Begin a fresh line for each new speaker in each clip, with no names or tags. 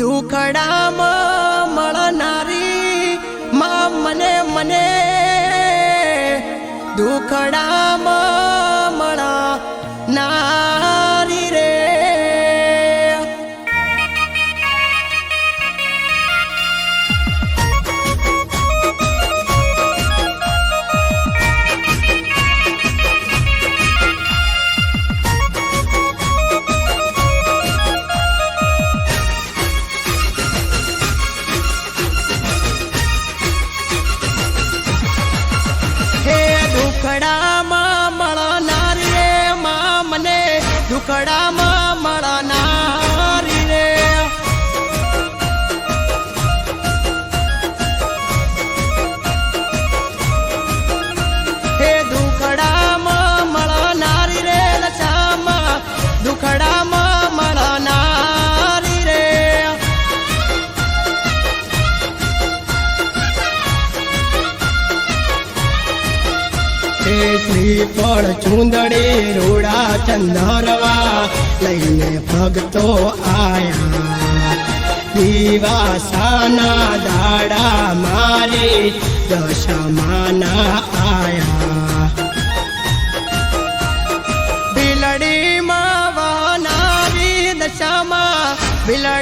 દુખડામાં મળનારી માં મને મને દુખડામાં દુખડામાં મળનારી શ્રીફળ ચુંદડી રૂડા ચંદરવા લઈને ભગતો આયા. દિવાસાના દાડા મારી દશામાના આયા. બિલડીમાં વાનારી દશામાં બિલડીમાં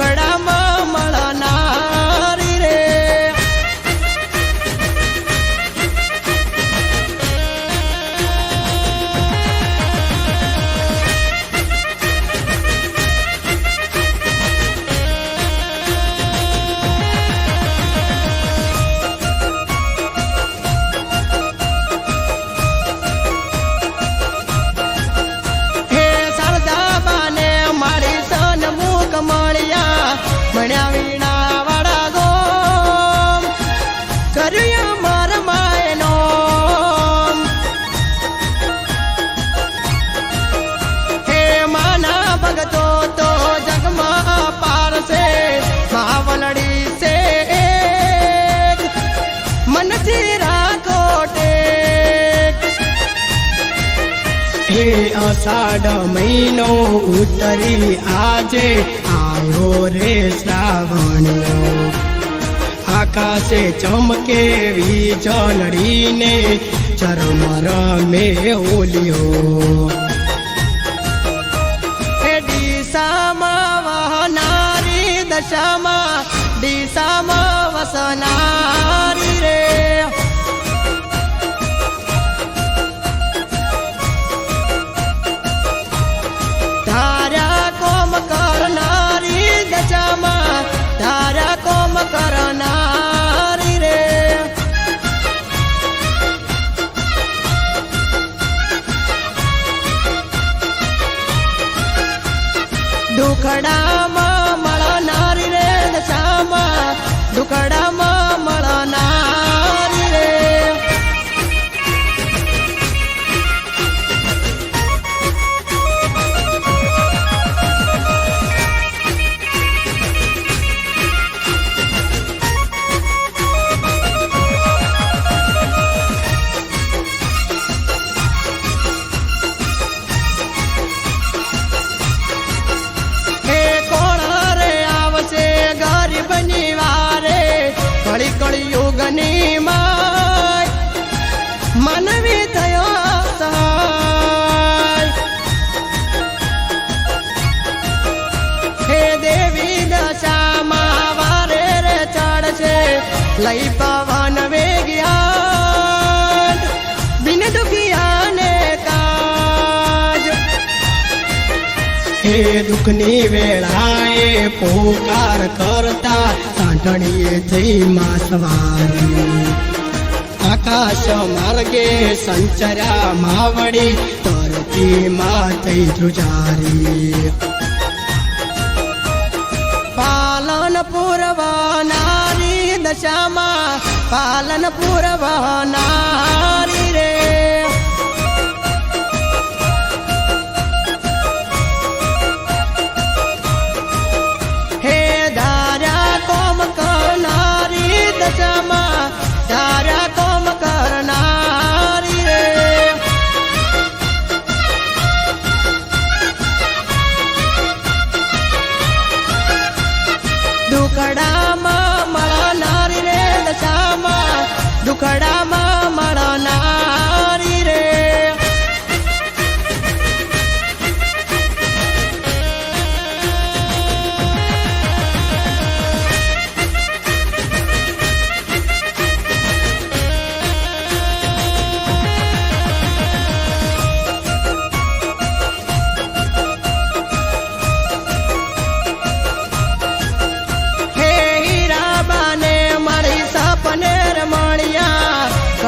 દુખડામાં હે અષાઢ મહિનો ઉતરી આજે આવ્યો રે શ્રાવણ. આકાશે ચમકે વીજળીને ચરમર મે ઓલ્યો. દિશામાં વહનારી દશામાં દિશામાં વસનારી દશામાં ધારા કોમ કરનારી રે. દુખડામાં મળનારી રે દશામાં દુખડામાં થયો દેવી દશામાં વારે ચડશે લઈ પવન વેગ્યા બિન દુખિયાને કાજ. હે દુઃખની વેળાએ પોકાર કરતા સાંઠણીએ થઈ માસવારી. આકાશ માર્ગે સંચર્યા માવડી તરતી માં થઈ ધ્રુજારી પા પૂરવાનારી દશામાં પાલન પૂરવાનારી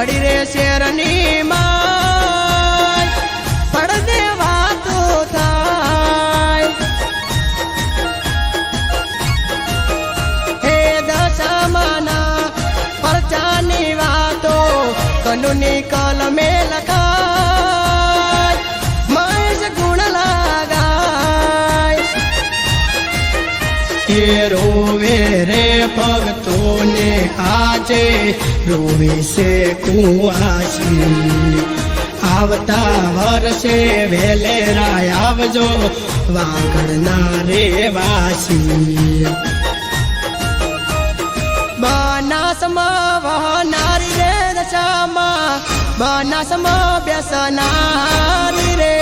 ઘડી રે શેરની માય. પડદે વાતો થાય. હે દશામાના પરચાની વાતો, કનુની કલમે લખાય. મહેશ ગુણ લાગાય. એ રોવે રે ભક્તોને આજે રોવે છે કુવાસી આવતા વર્ષે વેલેરાય આવજો વાગડના રે વાસી બનાસમાં વહનારી રે દશામાં, બનાસમાં બેસનારી રે